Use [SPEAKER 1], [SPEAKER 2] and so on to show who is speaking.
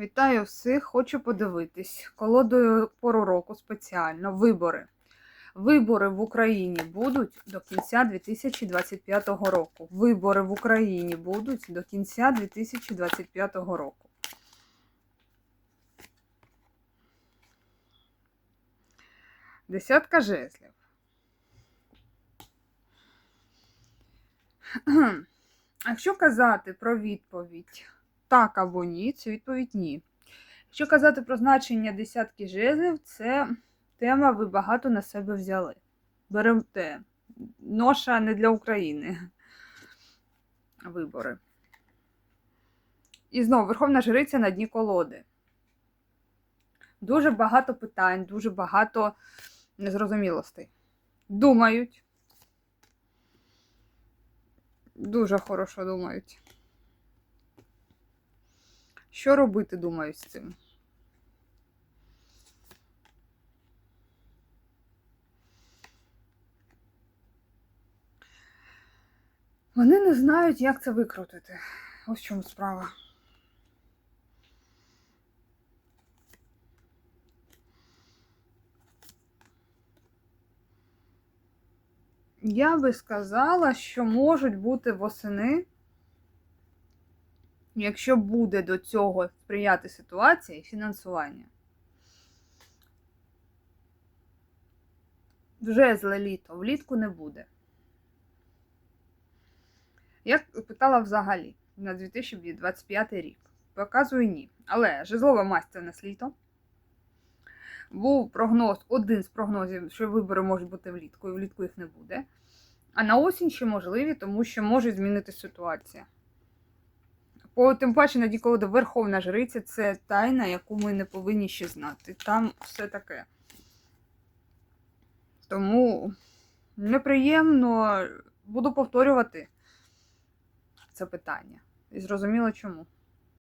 [SPEAKER 1] Вітаю всіх! Хочу подивитись. Колодою пору року спеціально. Вибори. Вибори в Україні будуть до кінця 2025 року. Вибори в Україні будуть до кінця 2025 року. Десятка жезлів. Якщо казати про відповідь так або ні, це відповідь ні. Якщо казати про значення десятки жезлів, це тема ви багато на себе взяли. Беремте. Ноша не для України. Вибори. І знову Верховна Жриця на дні колоди. Дуже багато питань, дуже багато незрозумілостей. Думають. Дуже хорошо думають. Що робити, думаю, з цим? Вони не знають, як це викрутити. Ось в чому справа. Я би сказала, що можуть бути восени, якщо буде до цього сприяти ситуація і фінансування. Вже зле літо, влітку не буде. Я питала взагалі на 2025 рік. Показую ні. Але жезлова масть це в нас літо. Був прогноз, один з прогнозів, що вибори можуть бути влітку, і влітку їх не буде. А на осінь ще можливі, тому що може змінити ситуація. По тим паче на колоди Верховна Жриця це тайна, яку ми не повинні ще знати. Там все таке. Тому неприємно буду повторювати це питання. І зрозуміло чому.